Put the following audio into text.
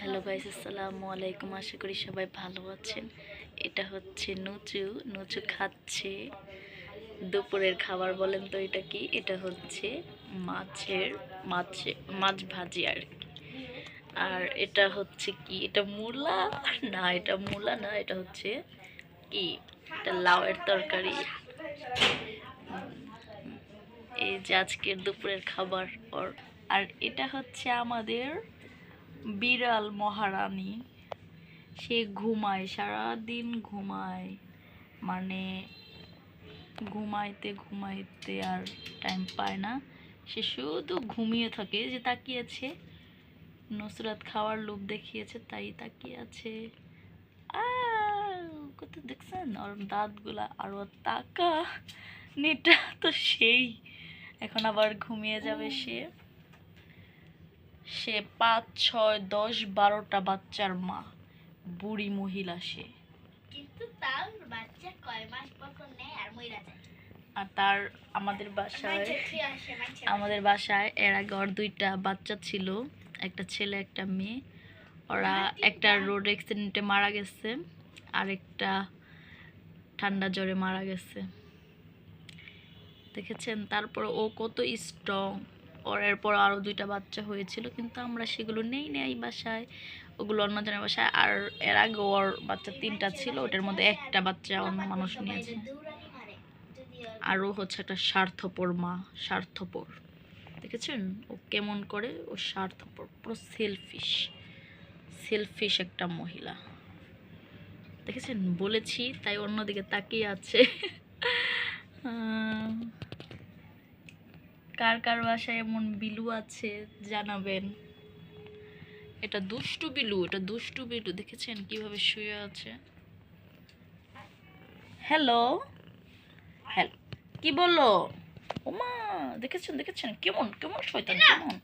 Hello guys, আসসালামু আলাইকুম। আশা করি সবাই ভালো আছেন। এটা হচ্ছে নুচু। নুচু খাচ্ছে। দুপুরের খাবার বলেন তো এটা কি? এটা হচ্ছে মাছের, মাছে, মাছ ভাজি আর কি। আর এটা হচ্ছে কি? এটা মূলা? না, এটা মূলা না, এটা হচ্ছে কি? এটা লাউয়ের তরকারি। এই যে আজকের দুপুরের খাবার। আর এটা হচ্ছে আমাদের বিড়াল মহারানী সে ঘুমায় সারাদিন ঘুমায়। মানে ঘুমাইতে ঘুমাইতে আর টাইম পায় না। সে শুধু ঘুমিয়ে থাকে যে তাকিয়েছে। নুসরাত খাওয়ার লোভ দেখিয়েছে তাই তাকিয়ে আছে আহ, কত দেখছেন? ওর দাঁতগুলা আর ওর তাকা। নেটা তো সেই। এখন আবার ঘুমিয়ে যাবে সে। সে পাঁচ ছয় দশ বারোটা বাচ্চার মা। বুড়ি মহিলা সে। কিন্তু তার বাচ্চা কয় মাস পর নেয় আর যায় আর তার আমাদের বাসায় আমাদের বাসায় এর আগে ওর দুইটা বাচ্চা ছিল একটা ছেলে একটা মেয়ে। ওরা একটা রোড অ্যাক্সিডেন্টে মারা গেছে আর একটা ঠান্ডা জ্বরে মারা গেছে। দেখেছেন? তারপর ও কত স্ট্রং ওর এরপর আরও দুইটা বাচ্চা হয়েছিল, কিন্তু আমরা সেগুলো নেই নেই বাসায়। ওগুলো অন্যজনের বাসায়। আর এর আগে ওর বাচ্চা তিনটা ছিল, ওটার মধ্যে একটা বাচ্চা অন্য মানুষ নিয়েছে। দৌড়ানি মারে যদি ওর আর ও হচ্ছে একটা স্বার্থপর মা, স্বার্থপর। দেখেছেন? ও কেমন করে? ও স্বার্থপর, পুরো সেলফিশ সেলফিশ একটা মহিলা। দেখেছেন? বলেছি, তাই অন্যদিকে তাকিয়ে আছে। কার কার বাসায় এমন বিলু আছে জানাবেন? এটা দুষ্টু বিলু এটা দুষ্টু বিলু। দেখেছেন কীভাবে শুয়ে আছে? হ্যালো হ্যালো কি বলল? ওমা দেখেছেন দেখেছেন। কেমন কেমন শয়তান কেমন?